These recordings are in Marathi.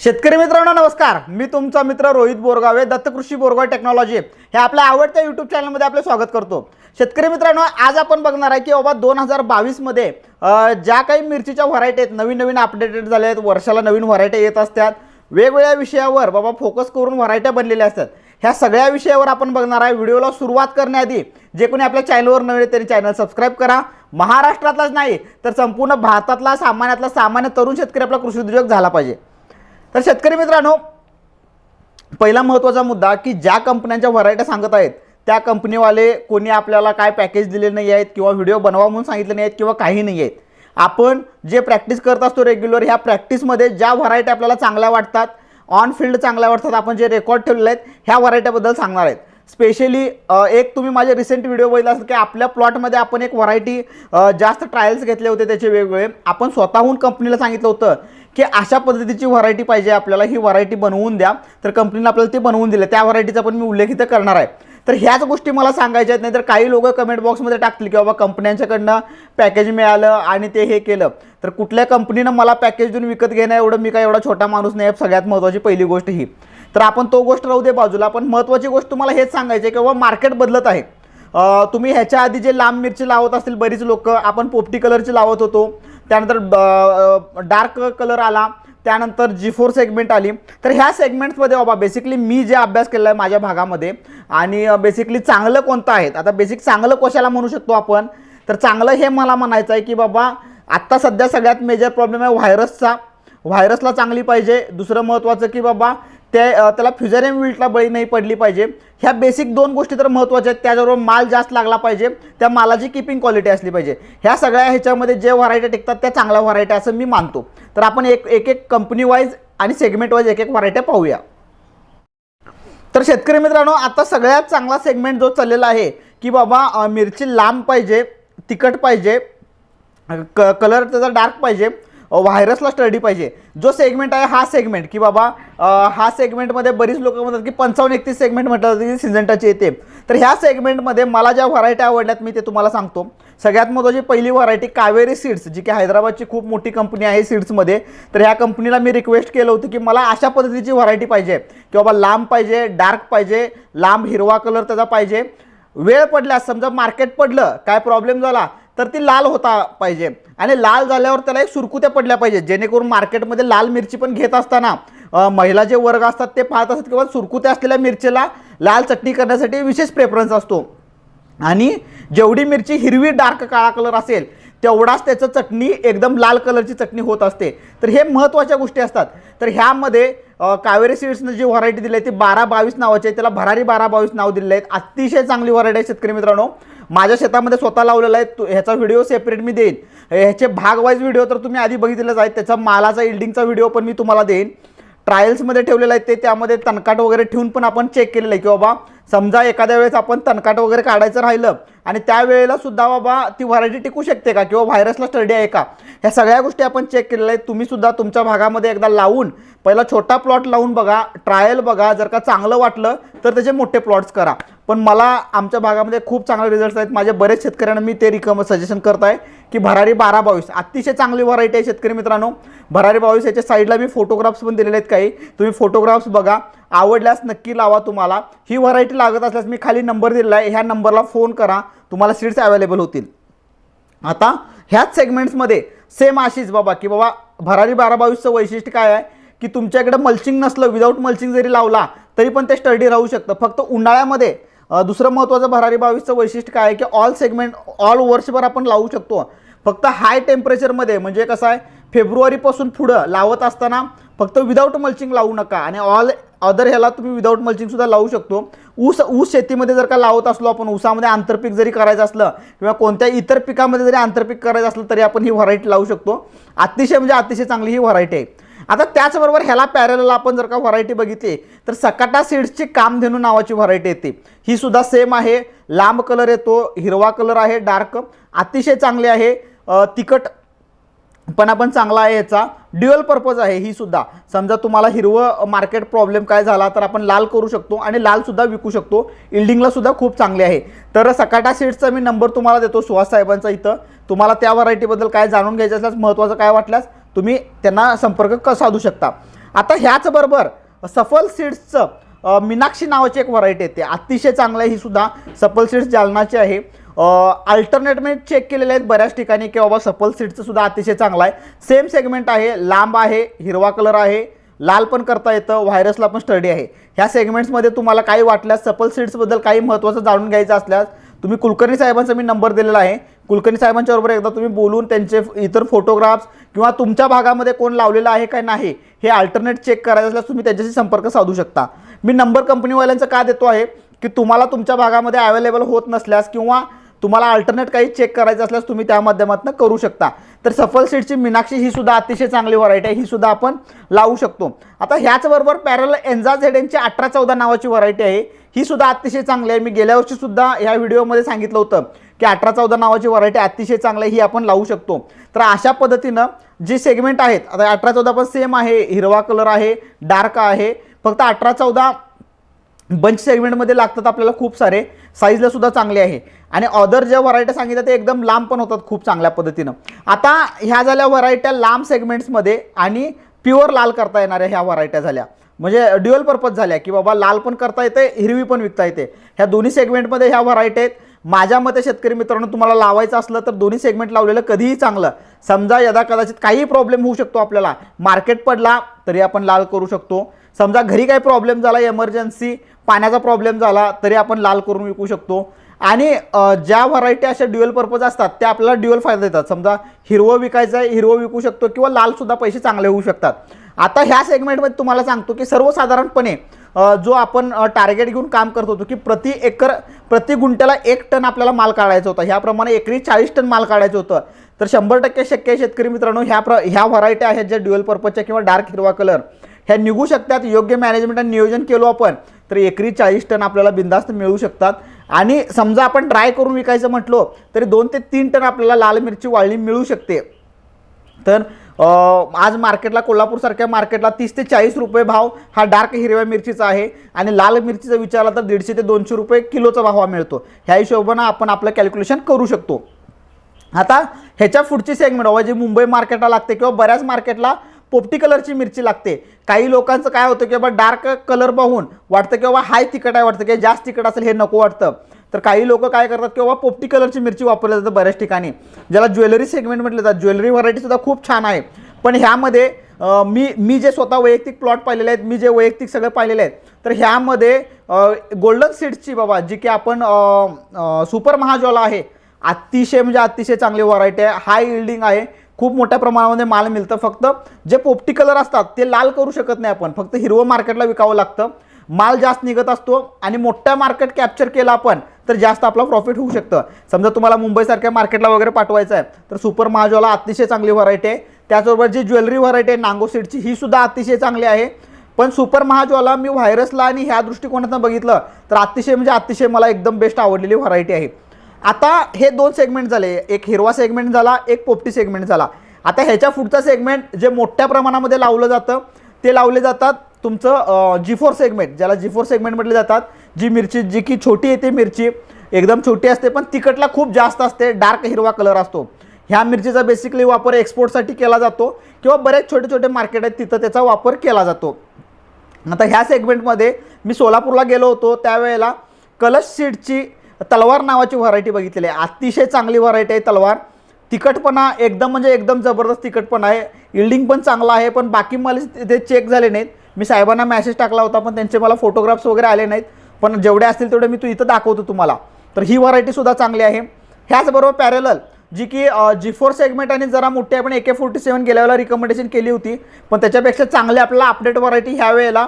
शेतकरी मित्रांनो नमस्कार. मी तुमचा मित्र रोहित बोरगावे दत्तकृषी बोरगाव टेक्नॉलॉजी. हे आपल्या आवडत्या यूट्यूब चॅनलमध्ये आपलं स्वागत करतो. शेतकरी मित्रांनो आज आपण बघणार आहे की बाबा दोन हजार बावीसमध्ये ज्या काही मिरचीच्या व्हरायटी आहेत नवीन नवीन अपडेटेड झाल्या आहेत वर्षाला नवीन व्हरायटी येत असतात वेगवेगळ्या विषयावर बाबा फोकस करून व्हरायट्या बनलेल्या असतात. ह्या सगळ्या विषयावर आपण बघणार आहे. व्हिडिओला सुरुवात करण्याआधी जे कोणी आपल्या चॅनलवर नवीन आहे त्यांनी चॅनल सबस्क्राईब करा. महाराष्ट्रातलाच नाही तर संपूर्ण भारतातला सामान्यातला सामान्य तरुण शेतकरी आपला कृषी उद्योग झाला पाहिजे. तर शेतकरी मित्रांनो पहिला महत्त्वाचा मुद्दा की ज्या कंपन्यांच्या व्हरायट्या सांगत आहेत त्या कंपनीवाले कोणी आपल्याला काय पॅकेज दिले नाही आहेत किंवा व्हिडिओ बनवा म्हणून सांगितले नाही आहेत किंवा काही नाही आहेत. आपण जे प्रॅक्टिस करत असतो रेग्युलर ह्या प्रॅक्टिसमध्ये ज्या व्हरायटी आपल्याला चांगल्या वाटतात ऑन फील्ड चांगल्या वाटतात आपण जे रेकॉर्ड ठेवलेले आहेत ह्या व्हरायट्याबद्दल सांगणार आहेत. स्पेशली एक तुम्ही माझे रिसेंट व्हिडिओ बघितला असेल की आपल्या प्लॉटमध्ये आपण एक व्हरायटी जास्त ट्रायल्स घेतले होते त्याचे वेगवेगळे. आपण स्वतःहून कंपनीला सांगितलं होतं की अशा पद्धतीची व्हरायटी पाहिजे आपल्याला ही व्हरायटी बनवून द्या. तर कंपनीनं आपल्याला ते बनवून दिलं. त्या व्हरायटीचा पण मी उल्लेख इथं करणार आहे. तर ह्याच गोष्टी मला सांगायच्या आहेत नाही तर काही लोक कमेंट बॉक्समध्ये टाकतील की बाबा कंपन्यांच्याकडनं पॅकेज मिळालं आणि ते हे केलं. तर कुठल्या कंपनीनं मला पॅकेज देऊन विकत घेणं एवढं मी काय एवढा छोटा माणूस नाही सगळ्यात महत्त्वाची पहिली गोष्ट ही. तर आपण तो गोष्ट राहू दे बाजूला. पण महत्त्वाची गोष्ट तुम्हाला हेच सांगायची आहे की बाबा मार्केट बदलत आहे. तुम्ही ह्याच्या आधी जे लांब मिरची लावत असतील बरीच लोक आपण पोपटी कलरची लावत होतो. त्यानंतर डार्क कलर आला त्यानंतर जी फोर सेगमेंट आली. तर ह्या सेगमेंट्समध्ये बाबा बेसिकली मी जे अभ्यास केला आहे माझ्या भागामध्ये आणि बेसिकली चांगलं कोणतं आहे आता बेसिक चांगलं कशाला म्हणू शकतो आपण? तर चांगलं हे मला म्हणायचं आहे की बाबा आत्ता सध्या सगळ्यात मेजर प्रॉब्लेम आहे व्हायरसचा व्हायरसला चांगली पाहिजे. दुसरं महत्त्वाचं की बाबा ते त्याला फ्युजरेम विल्टला बळी नाही पडली पाहिजे. ह्या बेसिक दोन गोष्टी तर महत्त्वाच्या आहेत. त्याच्याबरोबर माल जास्त लागला पाहिजे. त्या मालाची किपिंग क्वालिटी असली पाहिजे. ह्या सगळ्या ह्याच्यामध्ये जे व्हरायटी टिकतात त्या चांगल्या व्हरायटी असं मी मानतो. तर आपण एक एक एक कंपनी वाईज आणि सेगमेंट वाईज एक एक व्हरायटी पाहूया. तर शेतकरी मित्रांनो आता सगळ्यात चांगला सेगमेंट जो चाललेला आहे की बाबा मिरची लांब पाहिजे तिखट पाहिजे क कलर त्याचा डार्क पाहिजे व्हायरसला स्टडी पाहिजे. जो सेगमेंट आहे हा सेगमेंट की बाबा हा सेगमेंटमध्ये बरीच लोक म्हणतात की पंचावन्न एकतीस सेगमेंट म्हटलं जातं की सिझंटाची येते. तर ह्या सेगमेंटमध्ये मला ज्या व्हरायटी आवडल्यात मी ते तुम्हाला सांगतो. सगळ्यात महत्त्वाची पहिली व्हरायटी कावेरी सीड्स जी की हैदराबादची खूप मोठी कंपनी आहे सीड्समध्ये तर ह्या कंपनीला मी रिक्वेस्ट केलं होतं की मला अशा पद्धतीची व्हरायटी पाहिजे. की बाबा लांब पाहिजे डार्क पाहिजे लांब हिरवा कलर त्याचा पाहिजे. वेळ पडल्यास समजा मार्केट पडलं काय प्रॉब्लेम झाला? तर ती लाल होता पाहिजे. आणि लाल झाल्यावर त्याला एक सुरकुत्या पडल्या पाहिजे. जेणेकरून मार्केटमध्ये लाल मिरची पण घेत असताना महिला जे वर्ग असतात ते पाहत असतात किंवा सुरकुत्या असलेल्या मिरचीला लाल चटणी करण्यासाठी विशेष प्रेफरन्स असतो. आणि जेवढी मिरची हिरवी डार्क काळा कलर असेल तेवढाच त्याचं चटणी एकदम लाल कलरची चटणी होत असते. तर हे महत्त्वाच्या गोष्टी असतात. तर ह्यामध्ये कावेरी सीड्सनं जी व्हरायटी दिली आहे ती बारा बावीस नावाची आहे. त्याला भरारी बारा बावीस नाव दिलेलं आहे अतिशय चांगली व्हरायटी आहे शेतकरी मित्रांनो. माझ्या शेतामध्ये स्वतः लावलेला आहे. तो ह्याचा व्हिडिओ सेपरेट मी देईन. ह्याचे भाग वाईज व्हिडिओ तर तुम्ही आधी बघितलेलाच आहे. त्याचा मालाचा इल्डिंगचा व्हिडिओ पण मी तुम्हाला देईन. ट्रायल्समध्ये ठेवलेलं आहे ते. त्यामध्ये तणकाट वगैरे ठेवून पण आपण चेक केलेलं आहे की बाबा समजा एखाद्या वेळेस आपण तणकाट वगैरे काढायचं राहिलं आणि त्यावेळेला सुद्धा बाबा ती व्हरायटी टिकू शकते का? किंवा व्हायरसला स्टडी आहे का? ह्या सगळ्या गोष्टी आपण चेक केलेल्या आहेत. तुम्ही सुद्धा तुमच्या भागामध्ये एकदा लावून पहिला छोटा प्लॉट लावून बघा. ट्रायल बघा. जर का चांगलं वाटलं तर त्याचे मोठे प्लॉट्स करा. पण मला आमच्या भागामध्ये खूप चांगले रिझल्ट्स आहेत. माझ्या बरेच शेतकऱ्यांना मी ते रिकम सजेशन करत आहे की भरारी बारा बावीस. अतिशय चांगली व्हरायटी आहे शेतकरी मित्रांनो. भरारी बावीस याच्या साईडला मी फोटोग्राफ्स पण दिलेले आहेत काही. तुम्ही फोटोग्राफ्स बघा. आवडल्यास नक्की लावा तुम्हाला. ही व्हरायटी लागत असल्यास मी खाली नंबर दिलेला आहे. ह्या नंबरला फोन करा. तुम्हाला सीट्स अवेलेबल होतील. आता ह्याच सेगमेंट्समध्ये सेम अशीच बाबा की बाबा भरारी बारा बावीसचं वैशिष्ट्य काय आहे? की तुमच्याकडे मल्चिंग नसलं विदाऊट मल्चिंग जरी लावला तरी पण ते स्टडी राहू शकतं. फक्त उन्हाळ्यामध्ये दुसरं महत्त्वाचं भरारी बावीसचं वैशिष्ट्य काय आहे की ऑल सेगमेंट ऑल वर्षभर आपण लावू शकतो. फक्त हाय टेम्परेचरमध्ये म्हणजे कसं आहे फेब्रुवारीपासून पुढं लावत असताना फक्त विदाऊट मल्चिंग लावू नका. आणि ऑल अदर ह्याला तुम्ही विदाऊट मल्चिंगसुद्धा लावू शकतो. ऊस ऊस शेतीमध्ये जर का लावत असलो आपण ऊसामध्ये आंतरपीक जरी करायचं असलं किंवा कोणत्या इतर पिकामध्ये जरी आंतरपीक करायचं असलं तरी आपण ही व्हरायटी लावू शकतो. अतिशय म्हणजे अतिशय चांगली ही व्हरायटी आहे. आता त्याचबरोबर ह्याला पॅरेलला आपण जर का व्हरायटी बघितली तर सकाटा सीड्सची कामधेनू नावाची व्हरायटी येते. ही सुद्धा सेम आहे. लांब कलर येतो हिरवा कलर आहे डार्क अतिशय चांगली आहे. तिखट पण आपण चांगला आहे याचा. ड्युअल पर्पज आहे ही सुद्धा. समजा तुम्हाला हिरवं मार्केट प्रॉब्लेम काय झाला तर आपण लाल करू शकतो आणि लाल सुद्धा विकू शकतो. इल्डिंगला सुद्धा खूप चांगले आहे. तर सकाटा सीड्सचा मी नंबर तुम्हाला देतो सुहास साहेबांचा इथं. तुम्हाला त्या व्हरायटीबद्दल काय जाणून घ्यायचं असल्यास महत्त्वाचं काय वाटल्यास तुम्ही त्यांना संपर्क क साधू शकता. आता ह्याचबरोबर सफल सीड्सचं मीनाक्षी नावाची एक व्हरायटी येते. अतिशय चांगलं आहे ही सुद्धा. सफल सीड्स जालनाची आहे. अल्टरनेट मी चेक केलेले आहेत बऱ्याच ठिकाणी की बाबा सफल सीटचं सुद्धा अतिशय चांगला आहे. सेम सेगमेंट आहे लांब आहे हिरवा कलर आहे लाल पण करता येतं व्हायरसला पण स्टडी आहे. ह्या सेगमेंट्समध्ये तुम्हाला काही वाटल्यास सफल सीट्सबद्दल काही महत्त्वाचं जाणून घ्यायचं असल्यास तुम्ही कुलकर्णी साहेबांचा मी नंबर दिलेला आहे. कुलकर्णी साहेबांच्या बरोबर एकदा तुम्ही बोलून त्यांचे इतर फोटोग्राफ्स किंवा तुमच्या भागामध्ये कोण लावलेलं आहे काय नाही हे अल्टरनेट चेक करायचं असल्यास तुम्ही त्यांच्याशी संपर्क साधू शकता. मी नंबर कंपनीवाल्यांचा का देतो आहे? की तुम्हाला तुमच्या भागामध्ये अवेलेबल होत नसल्यास किंवा तुम्हाला अल्टरनेट काही चेक करायचं असल्यास तुम्ही त्या माध्यमातून करू शकता. तर सफल सीडची मीनाक्षी ही सुद्धा अतिशय चांगली व्हरायटी आहे. ही सुद्धा आपण लावू शकतो. आता ह्याचबरोबर पॅरल एन्झा झेडेनची अठरा चौदा नावाची व्हरायटी आहे. ही सुद्धा अतिशय चांगली आहे. मी गेल्या वर्षी सुद्धा ह्या व्हिडिओमध्ये सांगितलं होतं की अठरा चौदा नावाची व्हरायटी अतिशय चांगली आहे ही आपण लावू शकतो. तर अशा पद्धतीनं जे सेगमेंट आहेत आता अठरा चौदा पण सेम आहे. हिरवा कलर आहे डार्क आहे. फक्त अठरा चौदा बंच सेगमेंटमध्ये लागतात आपल्याला खूप सारे. साईजला सुद्धा चांगले आहे. आणि अदर ज्या व्हरायट्या सांगितल्या ते एकदम लांब पण होतात खूप चांगल्या पद्धतीनं. आता ह्या झाल्या व्हरायट्या लांब सेगमेंट्समध्ये आणि प्युअर लाल करता येणाऱ्या ह्या व्हरायट्या झाल्या. म्हणजे ड्युअल पर्पज झाल्या की बाबा लाल पण करता येते हिरवी पण विकता येते. ह्या दोन्ही सेगमेंटमध्ये ह्या व्हरायटी आहेत. माझ्या मते शेतकरी मित्रांनो तुम्हाला लावायचं असलं तर दोन्ही सेगमेंट लावलेलं कधीही चांगलं. समजा यदा कदाचित काही प्रॉब्लेम होऊ शकतो आपल्याला. मार्केट पडला तरी आपण लाल करू शकतो. समजा घरी काही प्रॉब्लेम झाला एमर्जन्सी पाण्याचा प्रॉब्लेम झाला तरी आपण लाल करून विकू शकतो. आणि ज्या व्हरायटी अशा ड्युअल पर्पज असतात त्या आपल्याला ड्युअल फायदा देतात. समजा हिरवं विकायचं आहे हिरवं विकू शकतो किंवा लालसुद्धा पैसे चांगले होऊ शकतात. आता ह्या सेगमेंटमध्ये तुम्हाला सांगतो की सर्वसाधारणपणे जो आपण टार्गेट घेऊन काम करत होतो की प्रति एकर प्रति गुंट्याला एक टन आपल्याला माल काढायचा होता. ह्याप्रमाणे एकरी चाळीस टन माल काढायचं होतं. तर शंभर टक्के शक्य आहे शेतकरी मित्रांनो ह्या प्र ह्या व्हरायटी आहेत ज्या ड्युअल पर्पजच्या किंवा डार्क हिरवा कलर ह्या निघू शकतात योग्य मॅनेजमेंट आणि नियोजन केलो आपण. तर एकरी चाळीस टन आपल्याला बिंदास्त मिळू शकतात. आणि समजा आपण ड्राय करून विकायचं म्हटलो तरी दोन ते तीन टन आपल्याला लाल मिरची वाळणी मिळू शकते. तर आज मार्केटला कोल्हापूरसारख्या मार्केटला तीस ते चाळीस रुपये भाव हा डार्क हिरव्या मिरचीचा आहे. आणि लाल मिरचीचा विचारला तर दीडशे ते दोनशे रुपये किलोचा भाव हा मिळतो. ह्या हिशोबानं आपण आपलं कॅल्क्युलेशन करू शकतो. आता ह्याच्या पुढची सेगमेंट जे जी मुंबई मार्केटला लागते किंवा बऱ्याच मार्केटला पोपटी कलरची मिरची लागते. काही लोकांचं काय होतं की बाबा डार्क कलर पाहून वाटतं की बाबा हाय तिखट आहे वाटतं की जास्त तिखट असेल हे नको वाटतं. तर काही लोक काय करतात की बाबा पोपटी कलरची मिरची वापरली जातं बऱ्याच ठिकाणी. ज्याला ज्वेलरी सेगमेंट म्हटलं जातं. ज्वेलरी व्हरायटीसुद्धा खूप छान आहे. पण ह्यामध्ये मी मी जे स्वतः वैयक्तिक प्लॉट पाहिलेले आहेत मी जे वैयक्तिक सगळं पाहिलेले आहेत तर ह्यामध्ये गोल्डन सीड्सची बाबा जी की आपण सुपर महाज्वाला आहे. अतिशय म्हणजे अतिशय चांगली व्हरायटी आहे. हाय इल्डिंग आहे. खूप मोठ्या प्रमाणामध्ये माल मिळतं. फक्त जे पोपटी कलर असतात ते लाल करू शकत नाही आपण. फक्त हिरवं मार्केटला विकावं लागतं. माल जास्त निघत असतो आणि मोठ्या मार्केट कॅप्चर केला आपण तर जास्त आपला प्रॉफिट होऊ शकतं. समजा तुम्हाला मुंबईसारख्या मार्केटला वगैरे पाठवायचं आहे तर सुपर महाजोला अतिशय चांगली व्हरायटी आहे. त्याचबरोबर जी ज्वेलरी व्हरायटी आहे नांगो सीडची ही सुद्धा अतिशय चांगली आहे. पण सुपर महाज्वाला मी व्हायरसला आणि ह्या दृष्टिकोनातून बघितलं तर अतिशय म्हणजे अतिशय मला एकदम बेस्ट आवडलेली व्हरायटी आहे. आता हे दोन सेगमेंट झाले. एक हिरवा सेगमेंट झाला एक पोपटी सेगमेंट झाला. आता ह्याच्या पुढचा सेगमेंट जे मोठ्या प्रमाणामध्ये लावलं जातं ते लावले जातात तुमचं जी फोर सेगमेंट ज्याला जी फोर सेगमेंट म्हटले जातात जी मिरची जी की छोटी येते मिरची एकदम छोटी असते पण तिखटला खूप जास्त असते डार्क हिरवा कलर असतो. ह्या मिरचीचा बेसिकली वापर एक्सपोर्टसाठी केला जातो किंवा बरेच छोटे छोटे मार्केट आहेत तिथं त्याचा वापर केला जातो. आता ह्या सेगमेंटमध्ये मी सोलापूरला गेलो होतो त्यावेळेला कलश सीडची तलवार नावाची व्हरायटी बघितलेली आहे. अतिशय चांगली व्हरायटी आहे तलवार. तिखटपणा एकदम म्हणजे एकदम जबरदस्त तिखटपणा आहे. इल्डिंग पण चांगला आहे पण बाकी मला ते चेक झाले नाहीत. मी साहेबांना मॅसेज टाकला होता पण त्यांचे मला फोटोग्राफ्स वगैरे आले नाहीत. पण जेवढे असतील तेवढे मी तू इथं दाखवतो तुम्हाला. तर ही व्हरायटीसुद्धा चांगली आहे. ह्याचबरोबर पॅरेलल जी की जी फोर सेगमेंट आणि जरा मोठी आपण ए के फोर्टी सेवन गेल्या वेळेला रिकमेंडेशन केली होती. पण त्याच्यापेक्षा चांगली आपल्याला अपडेट व्हरायटी ह्या वेळेला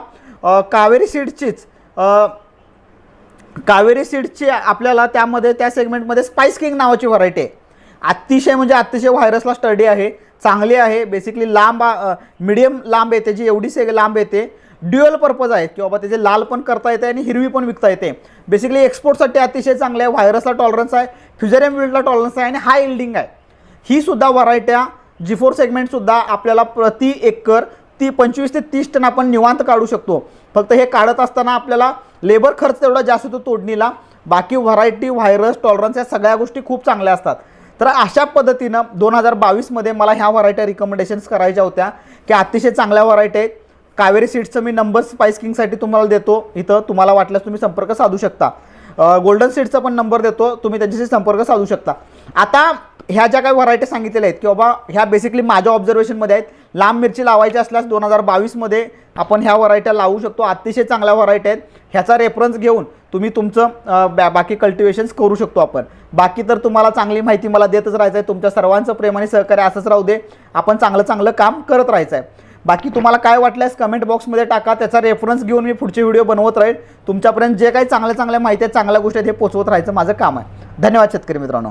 कावेरी सीडचीच कावेरी सीडची आपल्याला त्यामध्ये त्या सेगमेंटमध्ये स्पाइस किंग नावाची व्हरायटी आहे. अतिशय म्हणजे अतिशय व्हायरसला स्टडी आहे चांगली आहे बेसिकली लांब मिडियम लांब येते जी एवढी से लांब येते. ड्युअल पर्पज आहेत की बाबा त्याचे लाल पण करता येते आणि हिरवी पण विकता येते. बेसिकली एक्सपोर्टसाठी अतिशय चांगले आहे व्हायरसला टॉलरन्स आहे फ्युजरियम विल्डला टॉलरन्स आहे आणि हाय इल्डिंग आहे. ही सुद्धा व्हरायट्या जी फोर सेगमेंटसुद्धा आपल्याला प्रति एकर ती पंचवीस ते तीस टन आपण निवांत काढू शकतो. फक्त हे काढत असताना आपल्याला लेबर खर्च तेवढा जास्त होतो तोडणीला. बाकी व्हरायटी व्हायरस टॉलरन्स या सगळ्या गोष्टी खूप चांगल्या असतात. तर अशा पद्धतीनं दोन हजार बावीसमध्ये मला ह्या व्हरायट्या रिकमेंडेशन्स करायच्या होत्या. की अतिशय चांगल्या व्हरायटी आहेत. कावेरी सीड्सचं मी नंबर स्पाइस किंगसाठी तुम्हाला देतो. इथं तुम्हाला वाटल्यास तुम्ही संपर्क साधू शकता. गोल्डन सीड्सचा पण नंबर देतो. तुम्ही त्यांच्याशी संपर्क साधू शकता. आता ह्या ज्या काही व्हरायटी सांगितलेल्या आहेत की बाबा ह्या बेसिकली माझ्या ऑब्झर्वेशनमध्ये आहेत. लांब मिरची लावायची असल्यास दोन हजार बावीसमध्ये आपण ह्या व्हरायट्या लावू शकतो. अतिशय चांगल्या व्हरायटी आहेत. ह्याचा रेफरन्स घेऊन तुम्ही तुमचं बा बाकी कल्टिवेशन्स करू शकतो आपण. बाकी तर तुम्हाला चांगली माहिती मला देतच राहायचं आहे तुमच्या सर्वांचं प्रेम आणि सहकार्य असंच राहू दे. आपण चांगलं चांगलं काम करत राहायचं आहे बाकी तुम्हाला काय वाटल्यास कमेंट बॉक्समध्ये टाका. त्याचा रेफरन्स घेऊन मी पुढचे व्हिडिओ बनवत राहील. तुमच्यापर्यंत जे काही चांगल्या चांगल्या माहिती आहेत चांगल्या गोष्टी आहेत हे पोचवत राहायचं माझं काम आहे. धन्यवाद शेतकरी मित्रांनो.